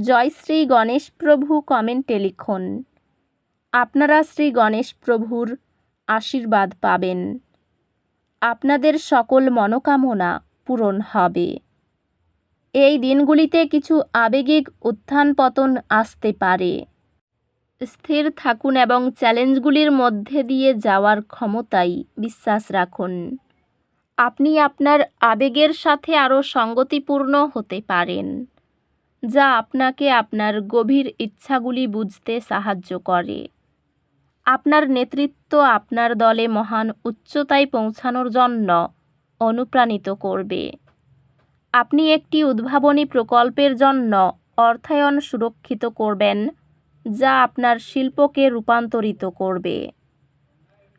জয় শ্রী গণেশ প্রভু কমেন্টে লিখুন। আপনারা শ্রী গণেশ প্রভুর আশীর্বাদ পাবেন। আপনাদের সকল মনোকামনা পূরণ হবে। এই দিনগুলিতে কিছু আবেগিক উত্থান পতন আসতে পারে। স্থির থাকুন এবং চ্যালেঞ্জগুলির মধ্যে দিয়ে যাওয়ার ক্ষমতাই বিশ্বাস রাখুন। আপনি আপনার আবেগের সাথে আরও সঙ্গতিপূর্ণ হতে পারেন। যা আপনাকে আপনার গভীর ইচ্ছাগুলি বুঝতে সাহায্য করে। আপনার নেতৃত্ব আপনার দলে মহান উচ্চতায় পৌঁছানোর জন্য অনুপ্রাণিত করবে। আপনি একটি উদ্ভাবনী প্রকল্পের জন্য অর্থায়ন সুরক্ষিত করবেন, যা আপনার শিল্পকে রূপান্তরিত করবে।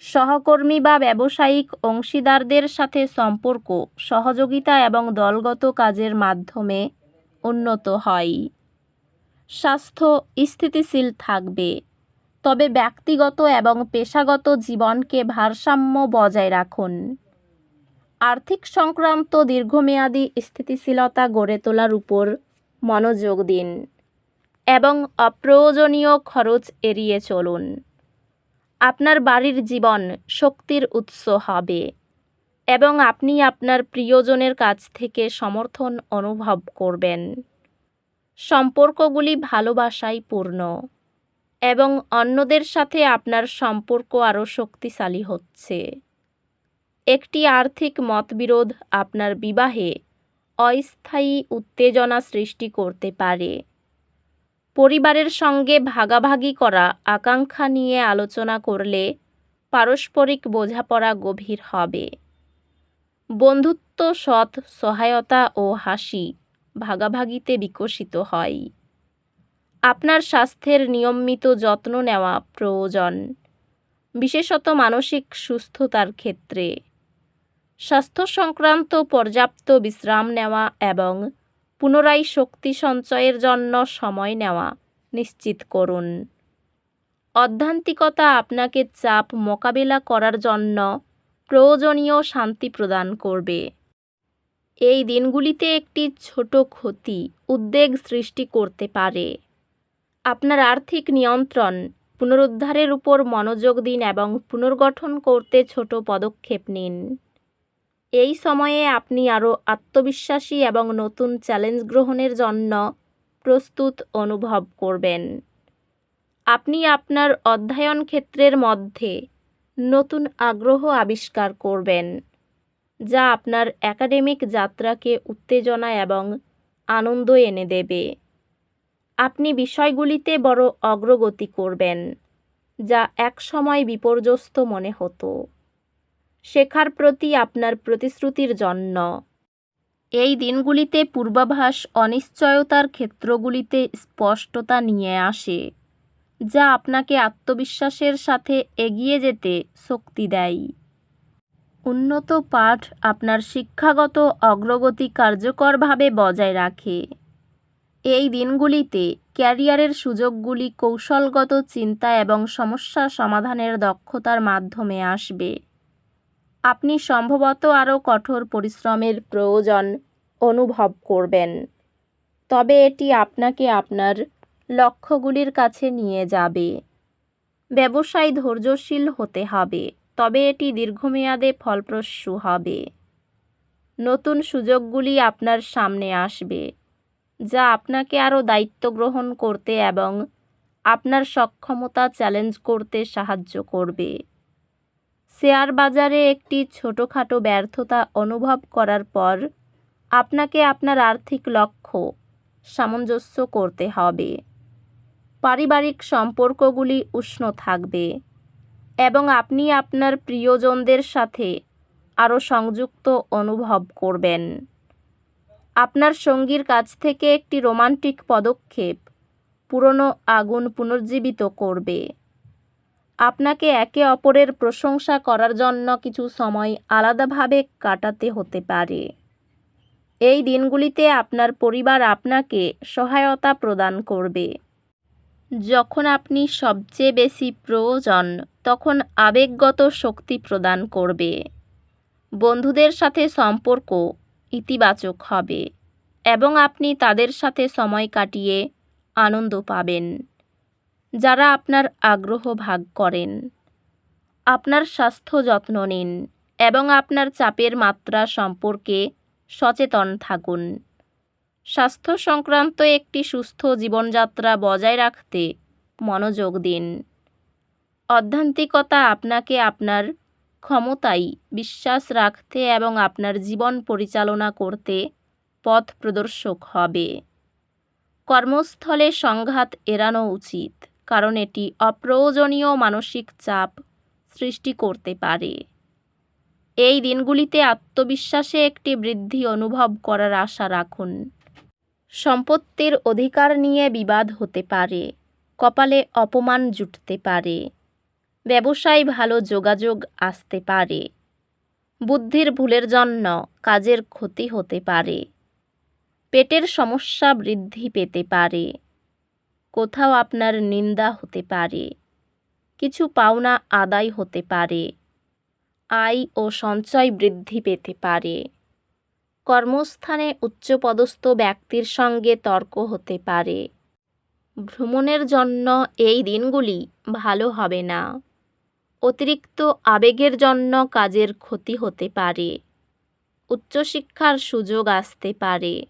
সহকর্মী বা ব্যবসায়িক অংশীদারদের সাথে সম্পর্ক, সহযোগিতা এবং দলগত কাজের মাধ্যমে উন্নত হয়। স্বাস্থ্য স্থিতিশীল থাকবে, তবে ব্যক্তিগত এবং পেশাগত জীবনকে ভারসাম্য বজায় রাখুন। আর্থিক সংক্রান্ত দীর্ঘমেয়াদী স্থিতিশীলতা গড়ে তোলার উপর মনোযোগ দিন এবং অপ্রয়োজনীয় খরচ এড়িয়ে চলুন। আপনার বাড়ির জীবন শক্তির উৎস হবে। এবং আপনি আপনার প্রিয়জনের কাছ থেকে সমর্থন অনুভব করবেন। সম্পর্কগুলি ভালোবাসায় পূর্ণ এবং অন্যদের সাথে আপনার সম্পর্ক আরও শক্তিশালী হচ্ছে। একটি আর্থিক মতবিরোধ আপনার বিবাহে অস্থায়ী উত্তেজনা সৃষ্টি করতে পারে। পরিবারের সঙ্গে ভাগাভাগি করা, আকাঙ্ক্ষা নিয়ে আলোচনা করলে পারস্পরিক বোঝাপড়া গভীর হবে। বন্ধুত্ব সৎ, সহায়তা ও হাসি ভাগাভাগিতে বিকশিত হয়। আপনার স্বাস্থ্যের নিয়মিত যত্ন নেওয়া প্রয়োজন, বিশেষত মানসিক সুস্থতার ক্ষেত্রে। স্বাস্থ্য সংক্রান্ত পর্যাপ্ত বিশ্রাম নেওয়া এবং পুনরায় শক্তি সঞ্চয়ের জন্য সময় নেওয়া নিশ্চিত করুন। অধ্যান্তিকতা আপনাকে চাপ মোকাবিলা করার জন্য প্রয়োজনীয় শান্তি প্রদান করবে। এই দিনগুলিতে একটি ছোট ক্ষতি, উদ্বেগ সৃষ্টি করতে পারে। আপনার আর্থিক নিয়ন্ত্রণ, পুনরুদ্ধারের উপর মনোযোগ দিন এবং পুনর্গঠন করতে ছোট পদক্ষেপ নিন। এই সময়ে আপনি আরও আত্মবিশ্বাসী এবং নতুন চ্যালেঞ্জ গ্রহণের জন্য প্রস্তুত অনুভব করবেন। আপনি আপনার অধ্যয়ন ক্ষেত্রের মধ্যে নতুন আগ্রহ আবিষ্কার করবেন, যা আপনার একাডেমিক যাত্রাকে উত্তেজনা এবং আনন্দ এনে দেবে। আপনি বিষয়গুলিতে বড় অগ্রগতি করবেন, যা একসময় বিপর্যস্ত মনে হতো। শেখার প্রতি আপনার প্রতিশ্রুতির জন্য। এই দিনগুলিতে পূর্বাভাস, অনিশ্চয়তার ক্ষেত্রগুলিতে স্পষ্টতা নিয়ে আসে। যা আপনাকে আত্মবিশ্বাসের সাথে এগিয়ে যেতে শক্তি দেয়। উন্নত পাঠ আপনার শিক্ষাগত অগ্রগতি কার্যকরভাবে বজায় রাখে। এই দিনগুলিতে ক্যারিয়ারের সুযোগগুলি কৌশলগত চিন্তা এবং সমস্যা সমাধানের দক্ষতার মাধ্যমে আসবে। আপনি সম্ভবত আরও কঠোর পরিশ্রমের প্রয়োজন অনুভব করবেন। তবে এটি আপনাকে আপনার লক্ষ্যগুলির কাছে নিয়ে যাবে। ব্যবসায় ধৈর্যশীল হতে হবে, তবে এটি দীর্ঘমেয়াদে ফলপ্রসূ হবে। নতুন সুযোগগুলি আপনার সামনে আসবে, যা আপনাকে আরও দায়িত্ব গ্রহণ করতে এবং আপনার সক্ষমতা চ্যালেঞ্জ করতে সাহায্য করবে। শেয়ার বাজারে একটি ছোটোখাটো ব্যর্থতা অনুভব করার পর আপনাকে আপনার আর্থিক লক্ষ্য সামঞ্জস্য করতে হবে। পারিবারিক সম্পর্কগুলি উষ্ণ থাকবে এবং আপনি আপনার প্রিয়জনদের সাথে আরও সংযুক্ত অনুভব করবেন। আপনার সঙ্গীর কাছ থেকে একটি রোমান্টিক পদক্ষেপ পুরনো আগুন পুনর্জীবিত করবে। আপনাকে একে অপরের প্রশংসা করার জন্য কিছু সময় আলাদাভাবে কাটাতে হতে পারে। এই দিনগুলিতে আপনার পরিবার আপনাকে সহায়তা প্রদান করবে। যখন আপনি সবচেয়ে বেশি প্রয়োজন, তখন আবেগগত শক্তি প্রদান করবে। বন্ধুদের সাথে সম্পর্ক ইতিবাচক হবে এবং আপনি তাদের সাথে সময় কাটিয়ে আনন্দ পাবেন। যারা আপনার আগ্রহ ভাগ করেন, আপনার স্বাস্থ্য যত্ন নিন এবং আপনার চাপের মাত্রা সম্পর্কে সচেতন থাকুন। স্বাস্থ্য সংক্রান্ত একটি সুস্থ জীবনযাত্রা বজায় রাখতে মনোযোগ দিন। অধ্যান্তিকতা আপনাকে আপনার ক্ষমতায় বিশ্বাস রাখতে এবং আপনার জীবন পরিচালনা করতে পথ প্রদর্শক হবে। কর্মস্থলে সংঘাত এড়ানো উচিত, কারণ এটি অপ্রয়োজনীয় মানসিক চাপ সৃষ্টি করতে পারে। এই দিনগুলিতে আত্মবিশ্বাসে একটি বৃদ্ধি অনুভব করার আশা রাখুন। সম্পত্তির অধিকার নিয়ে বিবাদ হতে পারে, কপালে অপমান জুটতে পারে, ব্যবসায় ভালো যোগাযোগ আসতে পারে, বুদ্ধির ভুলের জন্য কাজের ক্ষতি হতে পারে, পেটের সমস্যা বৃদ্ধি পেতে পারে, কোথাও আপনার নিন্দা হতে পারে, কিছু পাওনা আদায় হতে পারে, আয় ও সঞ্চয় বৃদ্ধি পেতে পারে। কর্মস্থানে উচ্চপদস্থ ব্যক্তির সঙ্গে তর্ক হতে পারে। ভ্রমণের জন্য এই দিনগুলি ভালো হবে না। অতিরিক্ত আবেগের জন্য কাজের ক্ষতি হতে পারে। উচ্চশিক্ষার সুযোগ আসতে পারে।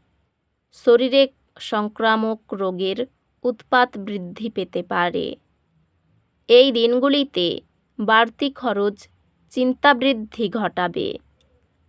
শরীরে সংক্রামক রোগের উৎপাত বৃদ্ধি পেতে পারে। এই দিনগুলিতে বাড়তি খরচ চিন্তা বৃদ্ধি ঘটাবে।